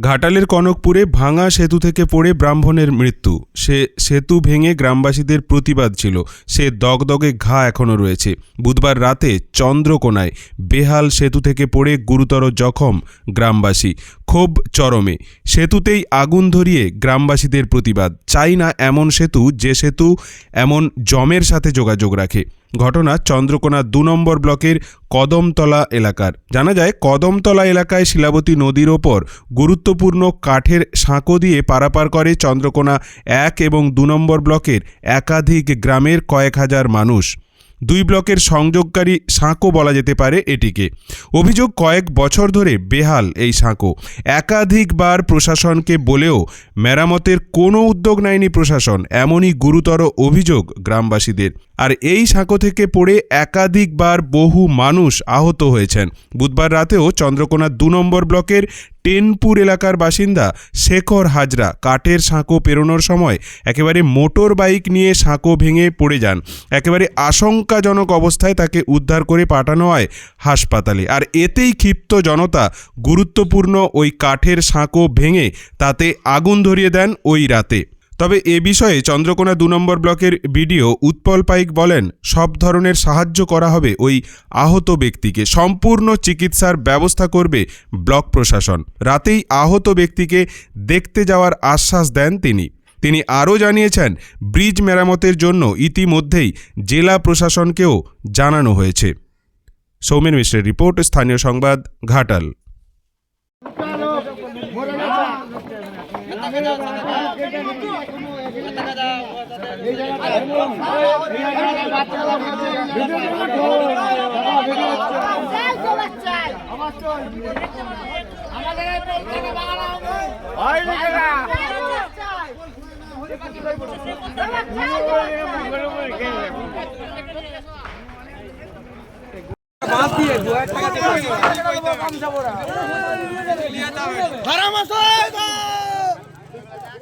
ঘাটালের কনকপুরে ভাঙা সেতু থেকে পড়ে ব্রাহ্মণের মৃত্যু। সে সেতু ভেঙে গ্রামবাসীদের প্রতিবাদ ছিল। সে দগদগে ঘা এখনও রয়েছে। বুধবার রাতে চন্দ্রকোনায় বেহাল সেতু থেকে পড়ে গুরুতর জখম গ্রামবাসী। ক্ষোভ চরমে। সেতুতেই আগুন ধরিয়ে গ্রামবাসীদের প্রতিবাদ। চাই না এমন সেতু, যে সেতু এমন জমের সাথে যোগাযোগ রাখে। ঘটনা চন্দ্রকোনা দু নম্বর ব্লকের কদমতলা এলাকার। জানা যায়, কদমতলা এলাকায় শিলাবতী নদীর ওপর গুরুত্বপূর্ণ কাঠের সাঁকো দিয়ে পারাপার করে চন্দ্রকোনা এক এবং দু নম্বর ব্লকের একাধিক গ্রামের কয়েক হাজার মানুষ। দুই ব্লকের সংযোগকারী সাঁকো বলা যেতে পারে এটিকে। অভিযোগ কয়েক বছর ধরে বেহাল এই সাঁকো। একাধিকবার প্রশাসনকে বলেও মেরামতের কোনো উদ্যোগ নেয়নি প্রশাসন, এমনই গুরুতর অভিযোগ গ্রামবাসীদের। আর এই সাঁকো থেকে পড়ে একাধিকবার বহু মানুষ আহত হয়েছেন। বুধবার রাতেও চন্দ্রকোনা দু নম্বর ব্লকের টেনপুর এলাকার বাসিন্দা শেখর হাজরা কাঠের সাঁকো পেরোনোর সময় একেবারে মোটর বাইক নিয়ে সাঁকো ভেঙে পড়ে যান। একেবারে আশঙ্কাজনক অবস্থায় তাকে উদ্ধার করে পাঠানো হয় হাসপাতালে। আর এতেই ক্ষিপ্ত জনতা গুরুত্বপূর্ণ ওই কাঠের সাঁকো ভেঙে তাতে আগুন ধরিয়ে দেন ওই রাতে। তবে এ বিষয়ে চন্দ্রকোনা দু নম্বর ব্লকের বিডিও উৎপল পাইক বলেন, সব ধরনের সাহায্য করা হবে ওই আহত ব্যক্তিকে। সম্পূর্ণ চিকিৎসার ব্যবস্থা করবে ব্লক প্রশাসন। রাতেই আহত ব্যক্তিকে দেখতে যাওয়ার আশ্বাস দেন তিনি। তিনি আরও জানিয়েছেন, ব্রিজ মেরামতের জন্য ইতিমধ্যেই জেলা প্রশাসনকেও জানানো হয়েছে। সৌমেন মিশ্রের রিপোর্ট, স্থানীয় সংবাদ, ঘাটাল। চাই তো বাচ্চাই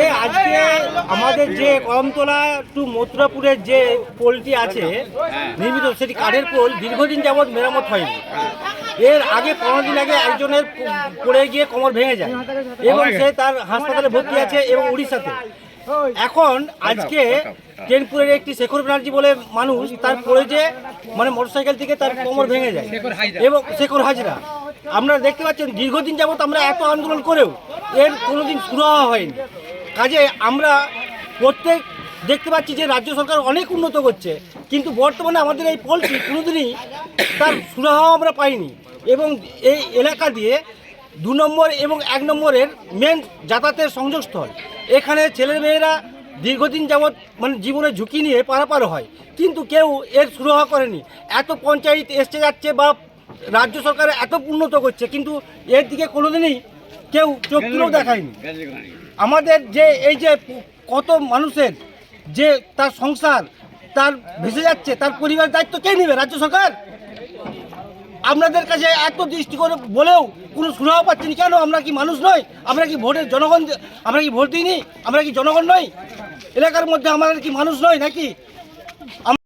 এ আজকে আমাদের যে কমতলা টু মথুরাপুরের যে পোলটি আছে নির্মিত সেটি কাঠের পোল দীর্ঘদিন যাবৎ মেরামত হয়নি। এর আগে পনেরো দিন আগে একজনের পড়ে গিয়ে কোমর ভেঙে যায় এবং সে তার হাসপাতালে ভর্তি আছে এবং উড়িষ্যাতে। এখন আজকে টেনপুরের একটি শেখর ব্যানার্জি বলে মানুষ তার পড়ে যে মানে মোটরসাইকেল থেকে তার কোমর ভেঙে যায়। এবং শেখর হাজরা। আপনারা দেখতে পাচ্ছেন, দীর্ঘদিন যাবত আমরা এত আন্দোলন করেও এর কোনোদিন সুরাহা হয়নি। কাজে আমরা প্রত্যেক দেখতে পাচ্ছি যে রাজ্য সরকার অনেক উন্নত করছে, কিন্তু বর্তমানে আমাদের এই পোলট্রি কোনোদিনই তার সুরাহা আমরা পাইনি এবং এই এলাকা দিয়ে দু নম্বর এবং এক নম্বরের মেন যাতায়াতের সংযোগস্থল। এখানে ছেলেমেয়েরা দীর্ঘদিন যাবৎ মানে জীবনে ঝুঁকি নিয়ে পারাপার হয়, কিন্তু কেউ এর সুরাহা করেনি। এত পঞ্চায়েত এসছে যাচ্ছে বা রাজ্য সরকার এত উন্নত করছে কিন্তু এর দিকে কোনোদিনই কেউ চোখ তুলেও দেখায়নি। আমাদের যে এই যে কত মানুষের যে তার সংসার তার ভেসে যাচ্ছে তার পরিবার দায়িত্ব কে নেবে রাজ্য সরকার? আপনাদের কাছে এত দৃষ্টি করে বলেও কোনো সুরাহ পাচ্ছি না কেন আমরা কি মানুষ নই? আমরা কি ভোটের জনগণ আমরা কি ভোট দিইনি? আমরা কি জনগণ নই? এলাকার মধ্যে আমাদের কি মানুষ নয় নাকি?